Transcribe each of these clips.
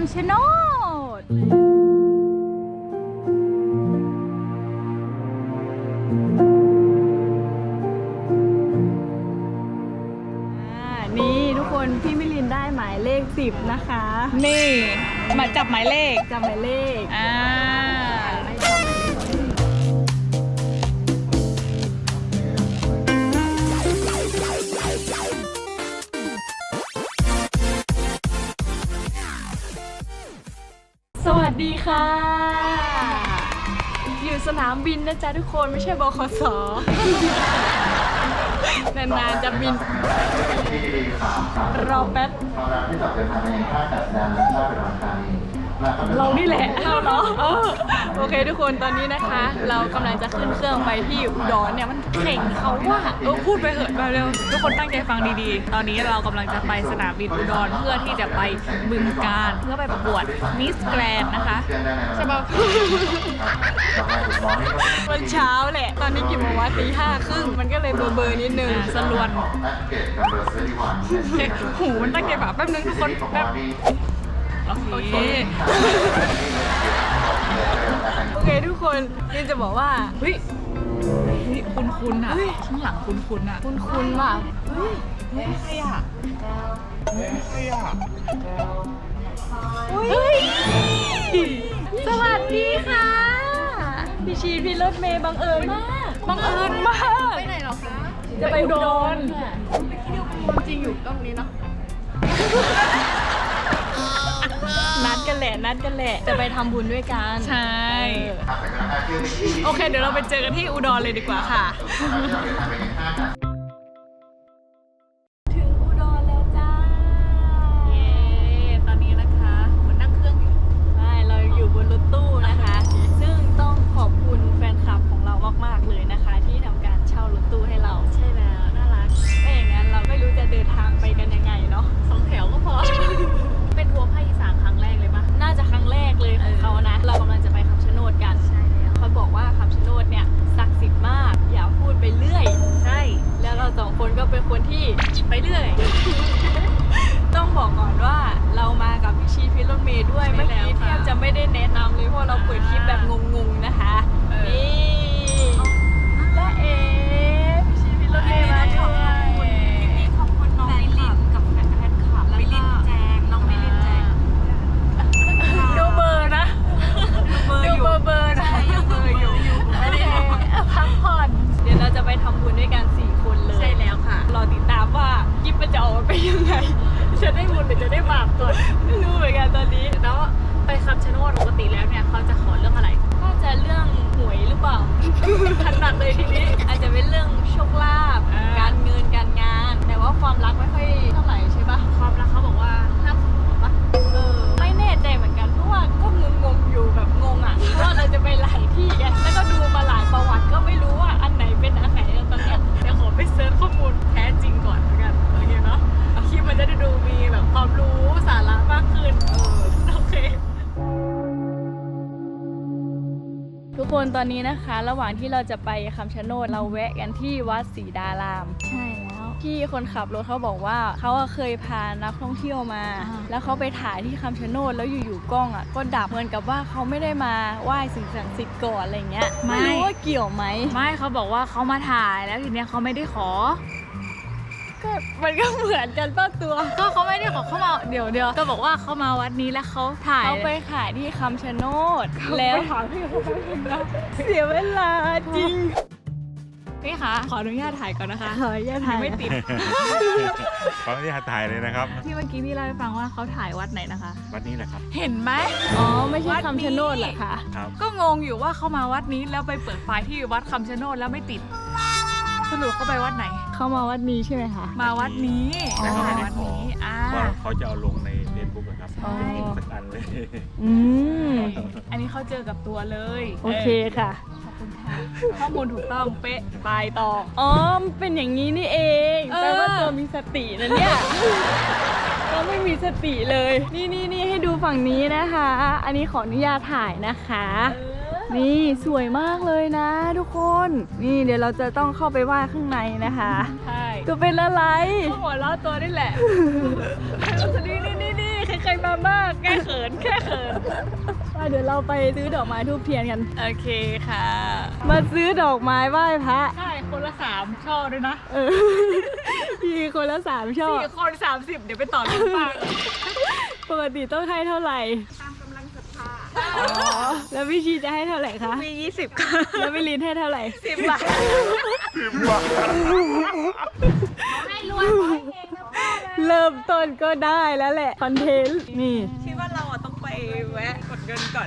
ำชะโนดอ่านี่ทุกคนพี่มิลินได้หมายเลขสิบนะคะ นี่ มาจับหมายเลข จำหมายเลข อ่า สวัสดีค่ะ อยู่สนามบินนะจ๊ะทุกคนไม่ใช่บคสนานๆจะบิน รอแป๊บที่จับเดินทางในท่ากาศยานนานาชาติอุดรธานีณขณะ เรานี่แหละเราเนาะเออโอเคทุกคนตอนนี้นะคะ เรากำลังจะขึ้นเครื่องไปที่อุดรเนี่ยมันเข่งเขาว่าเออพูดไปเหอะมาเร็วทุกคนตั้งใจฟังดีๆ ตอนนี้เรากำลังจะไปสนามบินอุดรเพื่อที่จะไปบึงการเพื่อไปประกวดมิสแกรนนะคะใช่ปะมันเช้าแหละ ตอนนี้กี่โมงวะตีห้าครึ่งมันก็เลยเบอร์เบอร์นิดนึงอ่าสลวน หูมันตั้งใจแบบแป๊บนึงทุกคนแป๊บ โอเค โอเคทุกคนนี่จะบอกว่าเฮ้ยนี่คุณคุณอะข้างหลังคุณคุณอะคุณคุณว่ะเฮ้ยใครอะเฮ้ยสวัสดีค่ะ พี่ชีพี่รถเมย์บังเอิญมากบังเอิญมาก ไปไหนหรอคะจะไปอุดรจริงอยู่ตรงนี้เนาะ นัดกันแหละนัดกันแหละ จะไปทำบุญด้วยกันใช่เออโอเค เดี๋ยวเราไปเจอกันที่อุดรเลยดีกว่าค่ะถึง จะได้บุญหรือจะได้บาปก่อนไม่รู้เหมือนกันตอนนี้แล้วไปคำชะโนดปกติแล้วเนี่ยเขาจะขอเรื่องอะไรน่าจะเรื่องหวยหรือเปล่าถนัดเลยทีนี้อาจจะเป็นเรื่องโชคลาภอ่าการเงินการงาน แต่ว่าความรักไม่ค่อยเท่าไหร่ใช่ปะความรักเขาบอกว่าห้ามขอปะเออไม่แน่ใจเหมือนกันเพราะว่าก็งงๆอยู่แบบงงอะเพราะว่าเราจะไปหลาย ตอนนี้นะคะ ระหว่างที่เราจะไปคำชะโนดเราแวะกันที่วัดศรีดาราม ใช่แล้วพี่คนขับรถเขาบอกว่าเขาอะเคยพานักท่องเที่ยวมาแล้วเขาไปถ่ายที่คำชะโนดแล้วอยู่ๆกล้องอะก็ดับเหมือนกับว่าเขาไม่ได้มาไหว้สิ่งศักดิ์สิทธิ์ก่อนอะไรเงี้ยไม่ไม่รู้ว่าเกี่ยวไหม ไม่เขาบอกว่าเขามาถ่ายแล้วทีเนี้ยเขาไม่ได้ขอ ก็มันก็เหมือนกันป้าตัว ก็เขาไม่ได้ขอเขามาเดี๋ยวเดี๋ยวก็บอกว่าเขามาวัดนี้แล้วเขาถ่ายเขาไปขายที่คำชะโนดแล้วเสียเวลาจริงพี่คะขออนุญาตถ่ายก่อนนะคะขออย่าถ่ายไม่ติดขออนุญาตถ่ายเลยนะครับที่เมื่อกี้พี่เล่าให้ฟังว่าเขาถ่ายวัดไหนนะคะ วัดนี้แหละครับ เห็นไหมอ๋อไม่ใช่คำชะโนดเหรอคะครับก็งงอยู่ว่าเขามาวัดนี้แล้วไปเปิดไฟล์ที่วัดคำชะโนดแล้วไม่ติดสรุปเขาไปวัดไหน เข้ามาวัดนี้ใช่ไหมคะ มาวัดนี้อ๋อเขาไปวัดนี้อ่า ว่าเขาจะเอาลงในเฟซบุ๊กครับอ๋อสักอันเลย อืม อันนี้เขาเจอกับตัวเลยโอเคค่ะ ขอบคุณค่ะข้อมูลถูกต้องเป๊ะไปต่อ อ๋อมันเป็นอย่างนี้นี่เองเออ แปลว่าตัวมีสตินะเนี่ยเราไม่มีสติเลย นี่นี่นี่ให้ดูฝั่งนี้นะคะ อันนี้ขออนุญาตถ่ายนะคะ นี่สวยมากเลยนะ ทุกคน นี่เดี๋ยวเราจะต้องเข้าไปไหว้ข้างในนะคะ ใช่ตัวเป็นอะไรเขาหัวเราะตัวนี่แหละนี่นี่นี่นี่ใครๆมามากแก้เขินแค่เขินว่าเดี๋ยวเราไปซื้อดอกไม้ทูบเทียนกัน โอเคค่ะ มาซื้อดอกไม้ไหว้พระ ใช่ คนละสามช่อด้วยนะเออพี่คนละสามช่อสี่คนสามสิบเดี๋ยวไปต่อกันบ้างปกติต้องให้เท่าไหร่ตาม อ๋อ แล้วพี่ชีจะให้เท่าไหร่คะ มียี่สิบค่ะแล้วพี่ลินให้เท่าไหร่สิบบาทเริ่มต้นก็ได้แล้วแหละ คอนเทนต์ นี่ คิดว่าเราอะต้องไปแวะกดเงินก่อน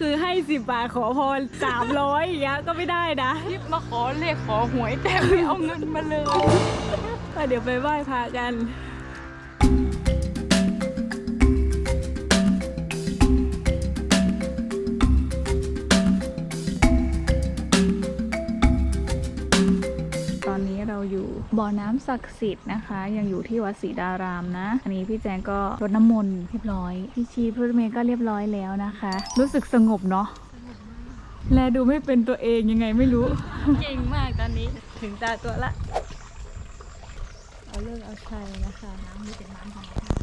คือให้สิบบาทขอพรสามร้อยอย่างเงี้ยก็ไม่ได้นะรีบมาขอเลขขอหวยแต่ไม่เอาเงินมาเลย ก็เดี๋ยวไปไหว้พระกัน อนนี้เราอยู่บ่อน้ำศักดิ์สิทธิ์นะคะ ยังอยู่ที่วัดศรีดารามนะ อันนี้พี่แจงก็รดน้ำมนต์เรียบร้อยพี่ชีพรถเมย์ก็เรียบร้อยแล้วนะคะ รู้สึกสงบเนาะแลดูไม่เป็นตัวเองยังไงไม่รู้ เก่งมากตอนนี้ถึงตาตัวละ เอาเลิกเอาชัยนะคะ น้ำนี่เป็นน้ำธรรมชาติ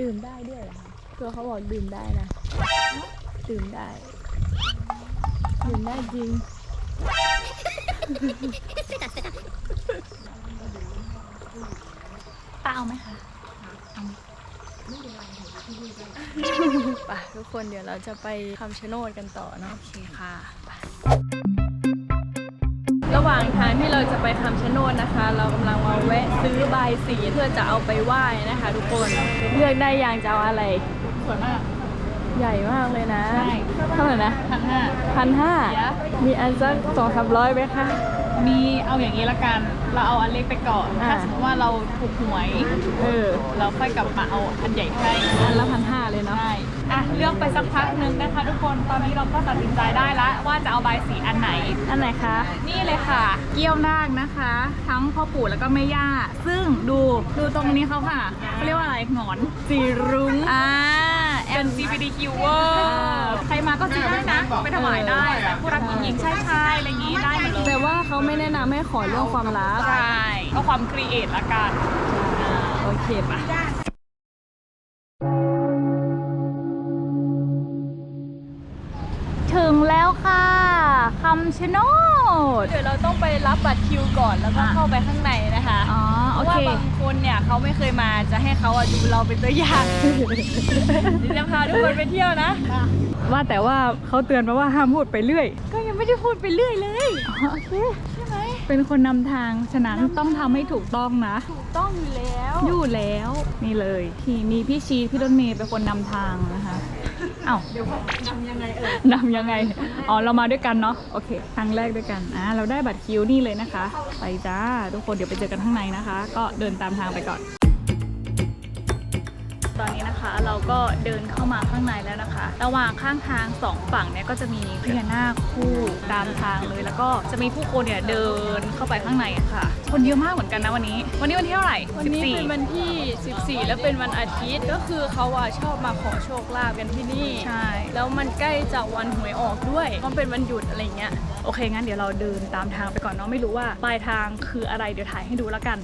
ดื่มได้ด้วยเหรอคะตัวเขาบอกดื่มได้นะ ดื่มได้ ดื่มได้จริง ป้าเอาไหมคะไปทุกคนเดี๋ยวเราจะไปคำชะโนดกันต่อเนาะโอเคค่ะ ระหว่างทางที่เราจะไปคำชะโนดนะคะ เรากำลังมาแวะซื้อบายสีเพื่อจะเอาไปไหว้นะคะ ทุกคนเลือกได้อย่างจะเอาอะไรสวยมาก ใหญ่มากเลยนะใช่เท่าไหร่นะพันห้าพันห้าเดี๋ยวมีอันสักสองสามร้อยไหมคะ มีเอาอย่างนี้ละกัน เราเอาอันเล็กไปก่อนอ่าถ้าสมมติว่าเราถูกหวย เออ เราค่อยกลับมาเอาอันใหญ่ให้อันละพันห้าเลยเนาะ ใช่ อะ เลือกไปสักพักหนึ่งนะคะ ทุกคน ตอนนี้เราก็ตัดสินใจได้แล้วว่าจะเอาใบายสีอันไหน อันไหนคะ นี่เลยค่ะ เกี้ยวนาคนะคะ ทั้งพ่อปู่แล้วก็แม่ย่า ซึ่งดู ดูตรงนี้เขาค่ะเขาเรียกว่าอะไร หงอน สีรุ้ง อ่า LGBTQ เวอร์ใครมาก็ซื้อได้นะ ไปถวายได้แบบผู้รักหญิงชายชายอะไรอย่างนี้ได้หมดเลยแต่ว่าเขาไม่แนะนำให้ขอเรื่องความรัก ใช่ก็ความครีเอทละกันโอเคปะถึงแล้วค่ะคำชะโนด เดี๋ยวเราต้องไปรับบัตรคิวก่อนแล้วก็อะเข้าไปข้างในนะคะอ๋อ เพโอราะว่าเคบางคนเนี่ยเขาไม่เคยมาจะให้เขาอะดูเราเป็นตัวอย่างเดี๋ยวจะพาทุกคนไปเที่ยวนะ ว่าแต่ว่าเขาเตือนมาว่าห้ามพูดไปเรื่อย ก็ยังไม่ได้พูดไปเรื่อยเลยโอเคใช่ไหมเป็นคนนำทางฉะนั้นต้องทำให้ถูกต้องนะ ถูกต้องอยู่แล้ว อยู่แล้วนี่เลยที่มีพี่ชีพี่รถเมย์เป็นคนนำทางนะคะเอ้าเดี๋ยวนำยังไงเอ่ยนำยังไง อ๋อ เรามาด้วยกันเนาะ โอเค ครั้งแรกด้วยกัน อ่า เราได้บัตรคิวนี่เลยนะคะ ไปจ้า ทุกคน เดี๋ยวไปเจอกันข้างในนะคะ ก็เดินตามทางไปก่อน ตอนนี้นะคะ เราก็เดินเข้ามาข้างในแล้วนะคะ ระหว่างข้างทางสองฝั่งเนี่ยก็จะมีพญานาคคู่ตามทางเลย แล้วก็จะมีผู้คนเนี่ยเดินเข้าไปข้างในอะค่ะ คนเยอะมากเหมือนกันนะวันนี้ วันนี้วันที่เท่าไหร่วันนี้เป็นวันที่ 14 และเป็นวันอาทิตย์ก็คือเขาอะชอบมาขอโชคลาภกันที่นี่ ใช่ แล้วมันใกล้จะวันหวยออกด้วยมันเป็นวันหยุดอะไรเงี้ย โอเคงั้นเดี๋ยวเราเดินตามทางไปก่อนเนาะไม่รู้ว่าปลายทางคืออะไรเดี๋ยวถ่ายให้ดูแล้วกัน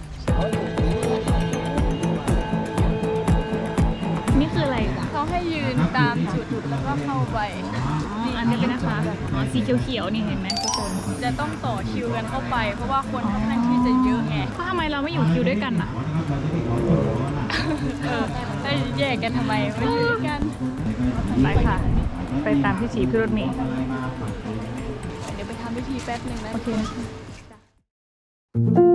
นี่คืออะไรคะเขาให้ยืนตามจุดแล้วก็เข้าไปอ๋ออันนี้เป็นนะคะอ๋อสีเขียวๆนี่เห็นไหมทุกคนจะต้องต่อคิวกันเข้าไป เพราะว่าคนค่อนข้างที่จะเยอะไงก็ทำไมเราไม่อยู่คิวด้วยกันอะเออได้แยกกันทำไมไม่อยู่ด้วยกันไปค่ะ ไปตามพี่ชีพี่รถเมย์เดี๋ยวไปทำพิธีแป๊บหนึ่งนะโอเคนะ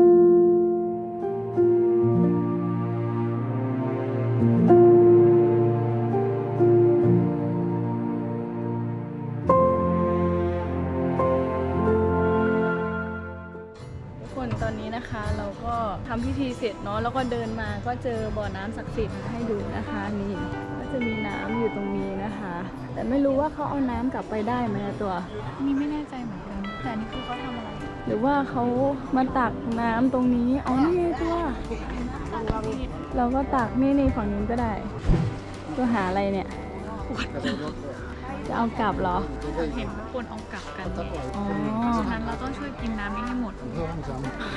แล้วก็เดินมาก็เจอบ่อน้ำศักดิ์สิทธิ์ให้ดูนะคะนี่ก็จะมีน้ำอยู่ตรงนี้นะคะ แต่ไม่รู้ว่าเขาเอาน้ำกลับไปได้ไหมอะตัวนี่ไม่แน่ใจเหมือนกันแต่อันนี่คือเขาทำอะไร หรือว่าเขามาตักน้ำตรงนี้อ๋อนี่ไงตัวเราก็ตักนี่นี่ฝั่งนู้นก็ได้ ตัวหาอะไรเนี่ย จะเอากลับเหรอ เห็นคนเอากลับกันไงอ๋อ เพราะฉะนั้นเราต้องช่วยกินน้ำนี้ให้หมด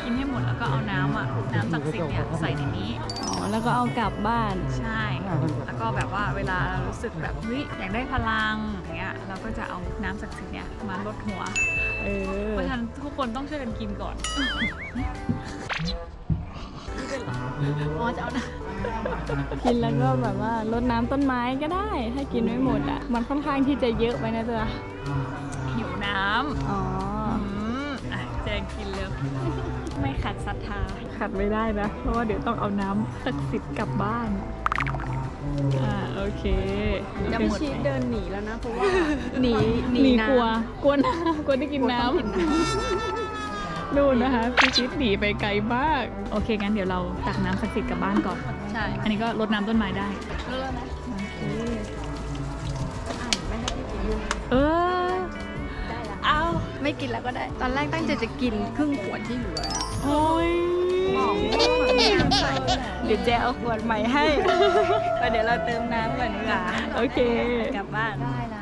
กินให้หมดแล้วก็เอาน้ำอะน้ำศักดิ์สิทธิ์เนี่ยใส่ในนี้ อ๋อ แล้วก็เอากลับบ้าน ใช่ แล้วก็แบบว่าเวลาเรารู้สึกแบบเฮ้ยอยากได้พลังอย่างเงี้ยเราก็จะเอาน้ำศักดิ์สิทธิ์เนี่ยมาลดหัว เออ เพราะฉะนั้นทุกคนต้องช่วยกันกินก่อน อ๋อจะเอาน้ กินแล้วก็แบบว่ารดน้ำต้นไม้ก็ได้ ถ้ากินไม่หมดอะ มันค่อนข้างที่จะเยอะไปนะจ๊ะำหิวน้ำอ๋ออืมอะแจงกินเลย ไม่ขัดศรัทธา ขัดไม่ได้นะ เพราะว่าเดี๋ยวต้องเอาน้ำศักดิ์สิทธิ์กลับบ้าน อ่าโอเคจะโอพี่เคชีเดินหนีแล้วนะเพราะว่า หนีหนีกลัวกลัวน้ำกลัวได้กินน้ำ นู่นนะคะพี่ชิดหนีไปไกลมาก โอเคงั้นเดี๋ยวเราตักน้ำศักดิ์สิทธิ์กลับบ้านก่อน ใช่อันนี้ก็รดน้ำต้นไม้ได้เลิกนะโอเคอ่านไม่ให้พี่กินเออได้ละเอาไม่กินแล้วก็ได้ ตอนแรกตั้งใจจะกินครึ่งขวดที่เหลืออะโอ้ยเดี๋ยวเจ๊เอาขวดใหม่ให้แล้วเดี๋ยวเราเติมน้ำก่อนดีกว่าโอเค กลับบ้านได้ละ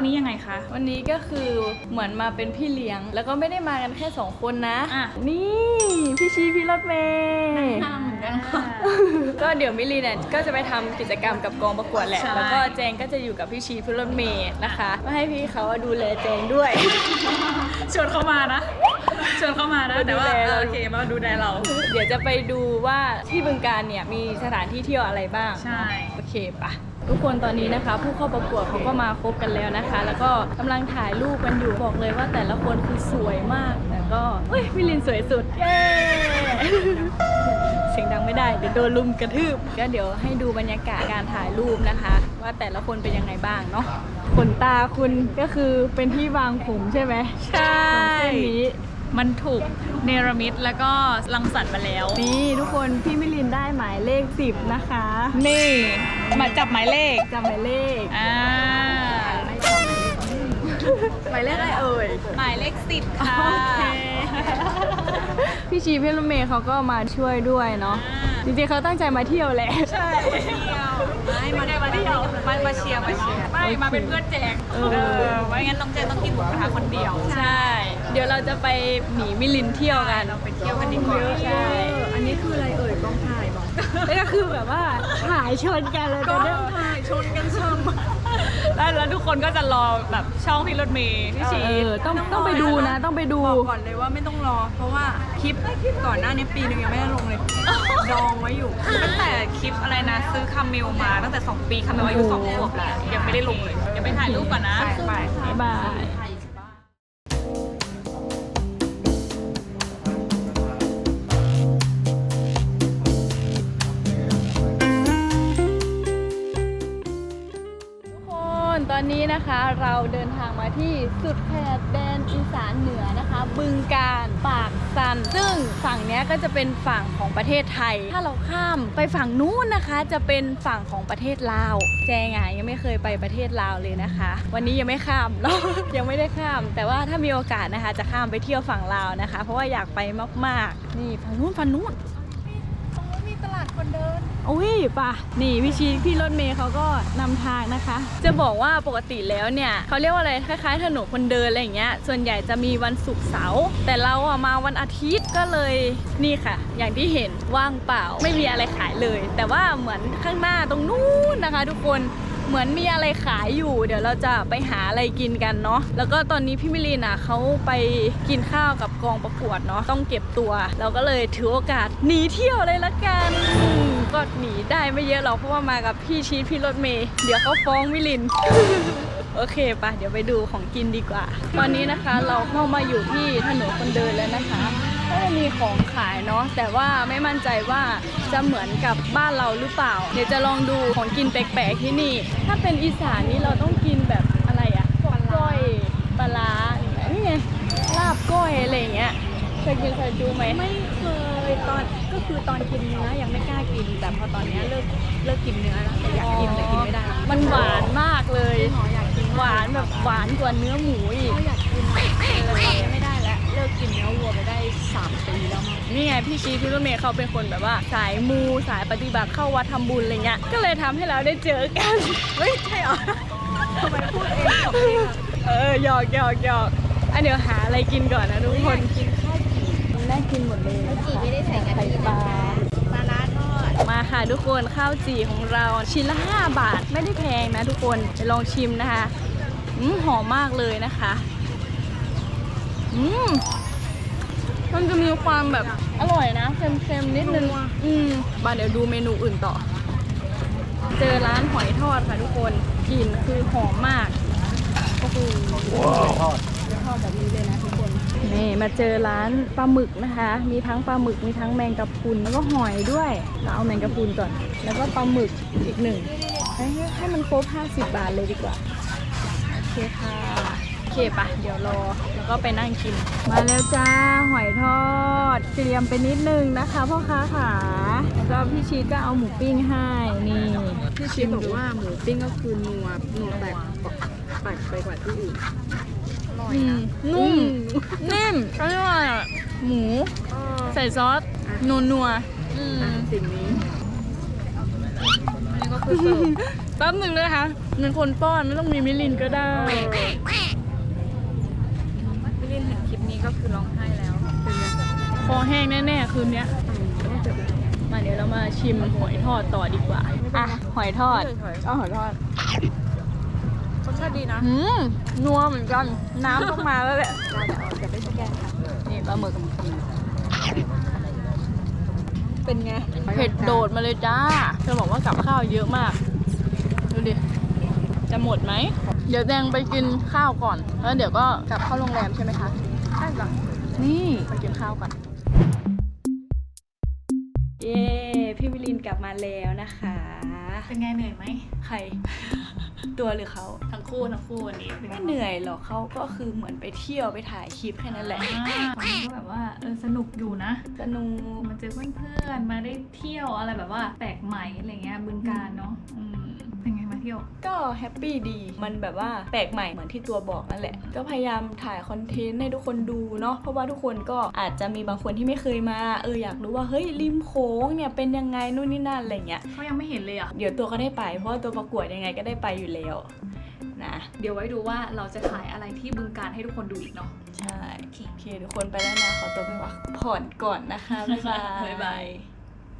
ววันนี้ยังไงคะวันนี้ก็คือเหมือนมาเป็นพี่เลี้ยง แล้วก็ไม่ได้มากันแค่สองคนนะ อะนี่พี่ชีพี่รถเมย์ห้ามเหมือนกันค่ะก็เดี๋ยวมิลลีเนี่ยก็จะไปทำกิจกรรมกับกองประกวดแหละ ใช่ แล้วก็แจงก็จะอยู่กับพี่ชีพี่รถเมย์นะคะมาให้พี่เขาดูแลแจงด้วย ชวนเข้ามานะชวนเข้ามานะมาดูแต่ว่าแลเราโอเคมาดูแลเรา เดี๋ยวจะไปดูว่าที่บึงการเนี่ยมีสถานที่เที่ยวอะไรบ้างใช่ โอเคปะ ทุกคนตอนนี้นะคะ ผู้เข้าประกวดเขาก็มาครบกันแล้วนะคะ แล้วก็กำลังถ่ายรูปกันอยู่บอกเลยว่าแต่ละคนคือสวยมากแล้วก็เฮ้ยมิลินสวยสุดเย้เสียงดังไม่ได้เดี๋ยวโดนลุมกระทืบก็เดี๋ยวให้ดูบรรยากาศการถ่ายรูปนะคะ ว่าแต่ละคนเป็นยังไงบ้างเนาะขนตาคุณก็คือเป็นที่วางผมใช่ไหมใช่ตรงเส้นนี้ มันถูกเนรมิตแล้วก็รังสรรค์มาแล้ว นี่ทุกคนพี่มิลินได้หมายเลข 10 นะคะ นี่มาจับหมายเลขจำหมายเลขอ่าหมายเลขอะไรเอ่ยหมายเลขสิบค่ะ โอเค พี่ชีพี่รถเมย์เขาก็มาช่วยด้วยเนาะ จริงๆเขาตั้งใจมาเที่ยวแหละ ใช่เที่ยวไม่มาได้มาเที่ยวมามาเชียร์มาเชียร์ไม่มาเป็นเพื่อนแจงเออเออไม่งั้นน้องแจงต้องกินหมูกระทะคนเดียว ใช่ เดี๋ยวเราจะไปหนีมิลินเที่ยวกันเราไปเที่ยวกันดีกว่าใช่อันนี้คืออะไรเอ่ยกองถ่ายบอกแล้วก็คือแบบว่าถ่ายชนกันเลยกตออนเนี้ยงถ่ายชนกันชม แล้วแล้วทุกคนก็จะรอแบบช่องพี่รถเมย์พี่ชีเออต้องต้องไปดูนะ ต้องไปดู บอกก่อนเลยว่าไม่ต้องรอ เพราะว่าคลิปก่อนหน้านี้ปีหนึ่งยังไม่ได้ลงเลย ดองไว้อยู่ ตั้งแต่คลิปอะไรนะ ซื้อคาเมลมาตั้งแต่ 2 ปีคาเมลอายุ2ขวบแล้วยังไม่ได้ลงเลยเดี๋ยวไปถ่ายรูปก่อนนะ ไป บ๊ายบาย อนนี้นะคะเราเดินทางมาที่สุดแผดแดนอีสานเหนือนะคะ บึงการปากสัน ซึ่งฝั่งนี้ก็จะเป็นฝั่งของประเทศไทย ถ้าเราข้ามไปฝั่งนู้นนะคะ จะเป็นฝั่งของประเทศลาว แจงอะยังไม่เคยไปประเทศลาวเลยนะคะ วันนี้ยังไม่ข้ามเนาะยังไม่ได้ข้าม แต่ว่าถ้ามีโอกาสนะคะ จะข้ามไปเที่ยวฝั่งลาวนะคะ เพราะว่าอยากไปมากๆ นี่ฝั่งนู้นฝั่งนู้นตรงนู้นมีตลาดคนเดิน อุ้ยป่ะนี่พี่ชีพี่รถเมย์เขาก็นำทางนะคะ จะบอกว่าปกติแล้วเนี่ยเขาเรียกว่าอะไรคล้ายๆถนนคนเดินอะไรอย่างเงี้ยส่วนใหญ่จะมีวันศุกร์เสาร์แต่เราอะมาวันอาทิตย์ก็เลยนี่ค่ะ อย่างที่เห็นว่างเปล่าไม่มีอะไรขายเลย แต่ว่าเหมือนข้างหน้าตรงนู้นนะคะ ทุกคน เหมือนมีอะไรขายอยู่ เดี๋ยวเราจะไปหาอะไรกินกันเนาะแล้วก็ตอนนี้พี่มิลีนอะเขาไปกินข้าวกับกองประกวดเนาะต้องเก็บตัว เราก็เลยถือโอกาสหนีเที่ยวเลยละกันก็หนีได้ไม่เยอะหรอกเพราะว่ามากับพี่ชีพี่รถเมย์เดี๋ยวเขาฟ้องมิลินโอเคปะเดี๋ยวไปดูของกินดีกว่า ตอนนี้นะคะเราเข้ามาอยู่ที่ถนนคนเดินแล้วนะคะ ก็จะมีของขายเนาะแต่ว่าไม่มั่นใจว่าจะเหมือนกับบ้านเราหรือเปล่า เดี๋ยวจะลองดูของกินแปลกๆที่นี่ ถ้าเป็นอีสานนี่เราต้องกินแบบอะไรอะก้อยปลาร้านี่ไงลาบก้อยอะไรอย่างเงี้ยเคยกินซอยจูไหมไม่เคยตอนก็คือตอนกินเนื้อยังไม่กล้ากิน แต่พอตอนเนี้ยเลิกเลิกกินเนื้อแล้วแต่อยากกินแต่กินไม่ได้ มันหวานมากเลยหมออยากกินหวานแบบหวานกว่าเนื้อหมูอีกก็อยากกินแต่ตอนนี้ไม่ได้แล้วเลิกกินเนื้อวัวไปได้ สามปีแล้วมั้งนี่ไงพี่ชีพี่รถเมย์เขาเป็นคนแบบว่า สายมูสายปฏิบัติเข้าวัดทำบุญอะไรเงี้ย ก็เลยทำให้เราได้เจอกัน เฮ้ย ใช่เหรอทำไมพูดเองกับเองอะเออหยอกหยอกหยอกอะเดี๋ยวหาอะไรกินก่อนนะทุกคนกินข้าวจี่น่ากินหมดเลยข้าวจี่ไม่ได้ใส่กะไข่ทิปลาปลาร้าทอดมาค่ะทุกคนข้าวจี่ของเราชิ้นละ 5 บาทไม่ได้แพงนะทุกคนไปลองชิมนะคะอืมหอมมากเลยนะคะ อืม มันจะมีความแบบอร่อยนะเค็มๆนิดนึง อืมมาเดี๋ยวดูเมนูอื่นต่อ เจอร้านหอยทอดค่ะทุกคนกลิ่นคือหอมมากโอ้โหทอดทอดแบบนี้เลยนะทุกคนนี่มาเจอร้านปลาหมึกนะคะ มีทั้งปลาหมึกมีทั้งแมงกะพรุนแล้วก็หอยด้วยเราเอาแมงกะพรุนก่อน แล้วก็ปลาหมึกอีกหนึ่งให้ให้มันครบ50 บาทเลยดีกว่าโอเคค่ะโอ เคปะเดี๋ยวรอ แล้วก็ไปนั่งกิน มาแล้วจ้า หอยทอด เตรียมไปนิดนึงนะคะพ่อค้าขาแล้วก็พี่ชีสก็เอาหมูปิ้งให้นี่พี่ชิมบอกว่าหมูปิ้งก็คือนัวนัวแตกแตกไปกว่าที่อื่นอืมนุ่มนิ่มเขาเรียกว่าอะไรอะหมู ใส่ซอสนัวนัวๆอืม สิ่งนี้นี่ก็คือเสิร์ฟแป๊บหนึ่งนะคะเป็นคนป้อนไม่ต้องมีมิลินก็ได้พี่ลินเห็น คลิปนี้ก็คือร้องไห้แล้วเป็นไงคอแห้งแน่ๆคืนเนี้ยมาเดี๋ยวเรามาชิมหอยทอดต่อดีกว่าอะหอยทอดเอาหอยทอดรสชาติดีนะอืมนัวเหมือนกัน น้ำต้องมาแล้วแหละเราจะเอาจะไปสแกนค่ะนี่ปลาหมึกเป็นไงเผ็ดโดดมาเลยจ้าจะบอกว่ากับข้าวเยอะมาก ดูดิ จะหมดไหม เดี๋ยวแดงไปกินข้าวก่อน แล้วเดี๋ยวก็กลับเข้าโรงแรมใช่ไหมคะ ใช่จ้ะนี่ไปกินข้าวก่อนเย้พี่มิลินกลับมาแล้วนะคะ เป็นไงเหนื่อยไหมใคร ตัวหรือเขาทั้งคู่ทั้งคู่วันนี้เป็นไงไม่เหนื่อยหรอกเขาก็คือเหมือนไปเที่ยวไปถ่ายคลิปแค่นั้นแหละอ่าตอนนี้ก็แบบว่า เออสนุกอยู่นะ สนุกมาเจอเพื่อนๆ มาได้เที่ยวอะไรแบบว่าแปลกใหม่อะไรเงี้ยบึงการเนาะอืมเป็นไงมาเที่ยว ก็แฮปปี้ดี มันแบบว่าแปลกใหม่เหมือนที่ตัวบอกนั่นแหละ ก็พยายามถ่ายคอนเทนต์ให้ทุกคนดูเนาะ เพราะว่าทุกคนก็อาจจะมีบางคนที่ไม่เคยมา เอออยากรู้ว่าเฮ้ยริมโขงเนี่ยเป็นยังไงนู่นนี่นั่นอะไรเงี้ยเขายังไม่เห็นเลยอะ เดี๋ยวตัวก็ได้ไป เพราะว่าตัวประกวดยังไงก็ได้ไปอยู่แล้ว นะ เดี๋ยวไว้ดูว่าเราจะถ่ายอะไรที่บึงการให้ทุกคนดูอีกเนาะ ใช่ โอเคทุกคนไปแล้วนะ ขอตัวไปพักผ่อนก่อนนะคะ บ๊ายบาย บ๊ายบาย